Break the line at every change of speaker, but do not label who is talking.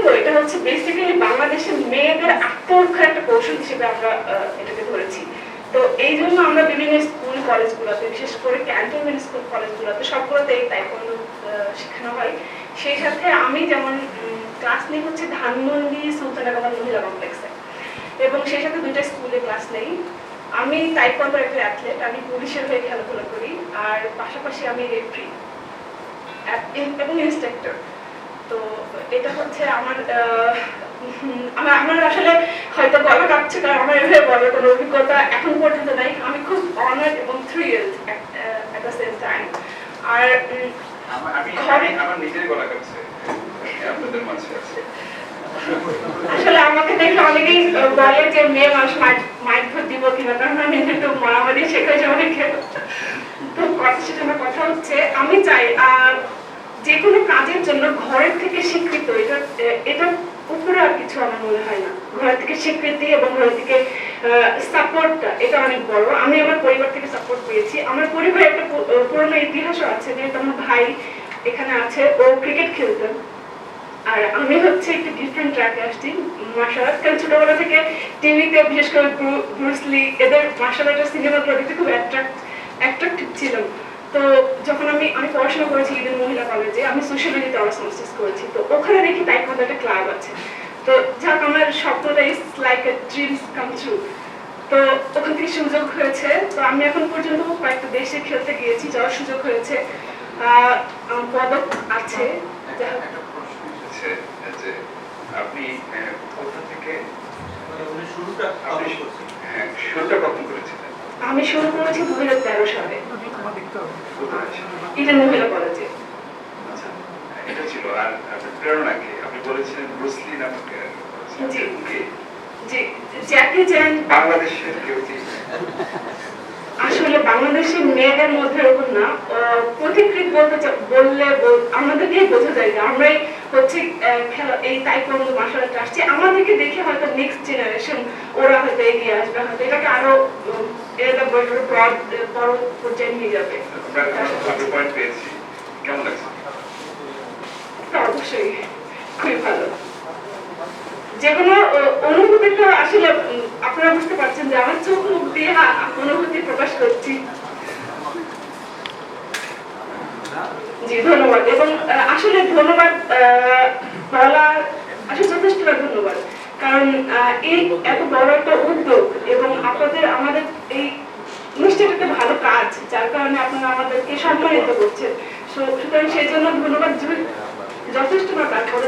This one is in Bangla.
তাইকোয়ান্ডো এটা হচ্ছে বেসিক্যালি বাংলাদেশের মেয়েদের আত্মরক্ষার একটা কৌশল হিসেবে আমরা এটাকে ধরেছি। তো এই জন্য আমরা বিভিন্ন স্কুল, কলেজগুলোতে, বিশেষ করে ক্যান্টনমেন্ট স্কুল, কলেজগুলোতে সবগুলোতে এই তাইকোয়ান্ডো শেখানো হয়। সেই সাথে আমি যেমন ক্লাস নিই হচ্ছে ধানমন্ডি সুলতানাবাদ মহিলা কমপ্লেক্সে এবং সেই সাথে দুইটা স্কুলে ক্লাস নেই। আমি তাইকোয়ান্ডোর একটা অ্যাথলেট আমি পুলিশের হয়ে খেলাধুলা করি। আর পাশাপাশি আমি রেফ্রি এবং ইন্সট্রাক্টর তো এটা হচ্ছে আমার আমার আমার আসলে হয়তো গলা কাঁপছে কারণ আমার এভাবে বলার কোনো অভিজ্ঞতা এখন পর্যন্ত নাই। আমি খুব অনার্ড এবং অ্যাট দ্য সেম টাইম আর
আমার-
ঘরে-
নিজের গলা কাছে আপনাদের মাঝে আছে।
আসলে আমাকে দেখে অনেকেই বলে যে মেয়ে মানুষ মাইক ভোট দিব কিনা কারণ আমি একটু মারামারি শেখা যাবে তো কথা সেটা কথা হচ্ছে আমি চাই যে কোনো কাজের জন্য ঘরের থেকে স্বীকৃত, এটা এটা উপরে আর কিছু আমার মনে হয় না। ঘরের থেকে স্বীকৃতি এবং ঘরের থেকে সাপোর্টটা এটা অনেক বড়। আমি আমার পরিবার থেকে সাপোর্ট পেয়েছি। আমার পরিবারে একটা পুরনো ইতিহাসও আছে যেহেতু আমার ভাই এখানে আছে, ও ক্রিকেট খেলতেন আর আমি হচ্ছে একটু ডিফারেন্ট ট্র্যাকে আসছি মার্শাল আর্ট কারণ ছোটবেলা থেকে টিভিতে বিশেষ করে ব্রুসলি এদের মার্শাল আর্টের সিনেমাগুলো দেখতে খুব অ্যাট্রাক্ট অ্যাট্রাক্টিভ ছিলাম। তো যখন আমি আমি পড়াশোনা করেছি ইডেন মহিলা কলেজে আমি সোশ্যালজিতে অনার্স মাস্টার্স করেছি। তো ওখানে দেখি তাইকোয়ান্ডো একটা ক্লাব আছে। তো যাক আমার স্বপ্নটা is like a dreams come true তো ওখান থেকে সুযোগ হয়েছে। তো আমি এখন পর্যন্ত কয়েকটা দেশে খেলতে গিয়েছি যাওয়ার সুযোগ হয়েছে। আহ, পদক আছে।
একটা একটা যে আপনি কোথা থেকে
শুরুটা
আপনি
কবে করছেন?
হ্যাঁ শুরুটা কখন করেছিলেন?
আমি শুরু করেছি দু হাজার তেরো সালে।
কোথায়?
মহিলা কলেজে
আচ্ছা, এটা ছিল আর আপনার আপনি বলেছিলেন ব্রুসলি নামক আহ,
জি।
কে?
যে জ্যাকি চ্যান
বাংলাদেশের
আসলে বাংলাদেশের মেয়েদের মধ্যে এরকম না পথিকৃত বলতে বললে বল- আমাদেরকেই বোঝা যায় যে আমরাই হচ্ছে খেলা এই তাইকোয়ান্ডো মার্শাল আর্ট আসছে আমাদেরকে দেখে হয়তো নেক্সট জেনারেশন ওরা হয়তো এগিয়ে আসবে হয়তো এটাকে আরও এটা বড় বড় বড় পর্যায়ে নিয়ে যাবে।
কেমন লাগছে?
অবশ্যই খুবই ভালো। অনুভূতিটা আসলে আপনারা বুঝতে পারছেন যে আমার চোখ মুখ দিয়ে অনুভূতি প্রকাশ করছি। জি, ধন্যবাদ। এবং আসলে ধন্যবাদ আসলে যথেষ্ট ধন্যবাদ। কারণ এই এত বড় একটা উদ্যোগ এবং আপনাদের, আমাদের এই অনুষ্ঠানটা একটা ভালো কাজ, যার কারণে আপনারা আমাদেরকে সম্মানিত করছেন। সুতরাং সেই জন্য ধন্যবাদ, যথেষ্ট না, তারপরে